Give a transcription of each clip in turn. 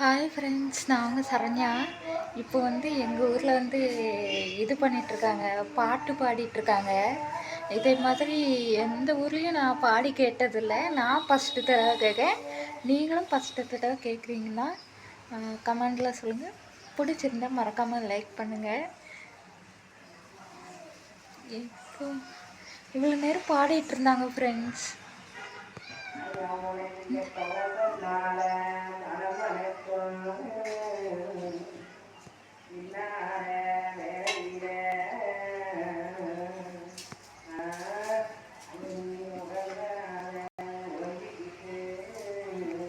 Hi friends நான் வந்து சரண்யா. இப்போ வந்து எங்கள் ஊரில் வந்து இது பண்ணிகிட்ருக்காங்க பாட்டு பாடிட்டுருக்காங்க. இதே மாதிரி எந்த ஊர்லேயும் நான் பாடி கேட்டதில்லை. நான் ஃபஸ்ட்டு தடவை கேட்கேன் நீங்களும் ஃபஸ்ட்டு தடவை கேட்குறீங்கன்னா கமெண்டில் சொல்லுங்கள் பிடிச்சிருந்தா மறக்காமல் லைக் பண்ணுங்கள் இப்போ இவ்வளோ நேரம் பாடிட்டு இருந்தாங்க ஃப்ரெண்ட்ஸ்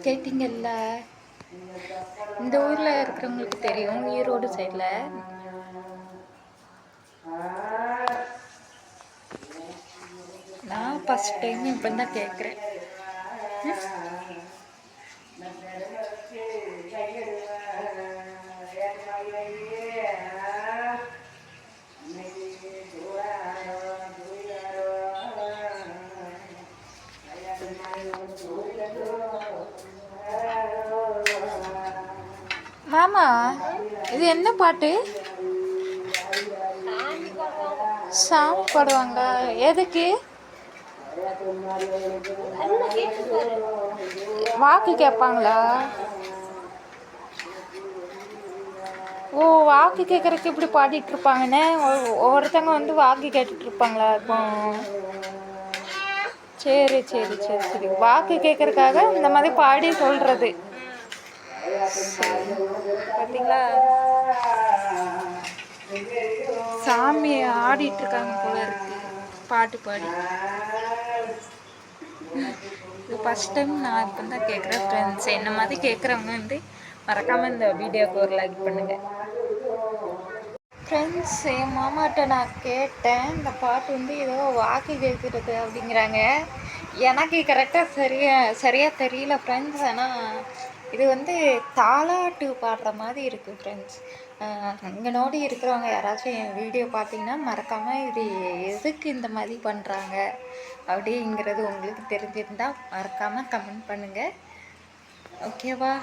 கேட்டிங்கல்ல? இந்த ஊரில் இருக்கிறவங்களுக்கு தெரியும் ஈரோடு சைடில். நான் ஃபஸ்ட் டைம் இப்போ தான் கேட்குறேன் மாமா இது என்ன பாட்டு? சாமி பாடுவாங்க எதுக்கு? வாக்கு கேட்பாங்களா? ஓ வாக்கு கேட்குறக்கு இப்படி பாடிட்டு இருப்பாங்கன்னு? ஒருத்தவங்க வந்து வாக்கு கேட்டுட்டு இருப்பாங்களா இப்போ? சரி சரி சரி சரி. வாக்கு கேட்கறதுக்காக இந்த மாதிரி பாடி சொல்கிறது பார்த்தீங்களா சாமி ஆடிட்டு இருக்காங்க போல இருக்கு. பாட்டு பாடி. இது ஃபஸ்ட் டைம் நான் இப்போ தான் கேட்குறேன் ஃப்ரெண்ட்ஸ் என்ன மாதிரி கேட்குறவங்க வந்து மறக்காமல் இந்த வீடியோக்கு ஒரு லைக் பண்ணுங்கள் ஃப்ரெண்ட்ஸ் என் மாமாட்ட நான் கேட்டேன் இந்த பாட்டு வந்து ஏதோ வாக்கு கேட்குறது அப்படிங்கிறாங்க. எனக்கு கரெக்டாக சரியாக சரியாக தெரியல ஃப்ரெண்ட்ஸ் ஆனால் இது வந்து தாலாட்டு பாடுற மாதிரி இருக்குது ஃப்ரெண்ட்ஸ் இங்கே நோடி இருக்கிறவங்க யாராச்சும் என் வீடியோ பார்த்தீங்கன்னா மறக்காமல் இது எதுக்கு இந்த மாதிரி பண்ணுறாங்க அப்படிங்கிறது உங்களுக்கு தெரிஞ்சிருந்தால் மறக்காமல் கமெண்ட் பண்ணுங்கள் ஓகேவா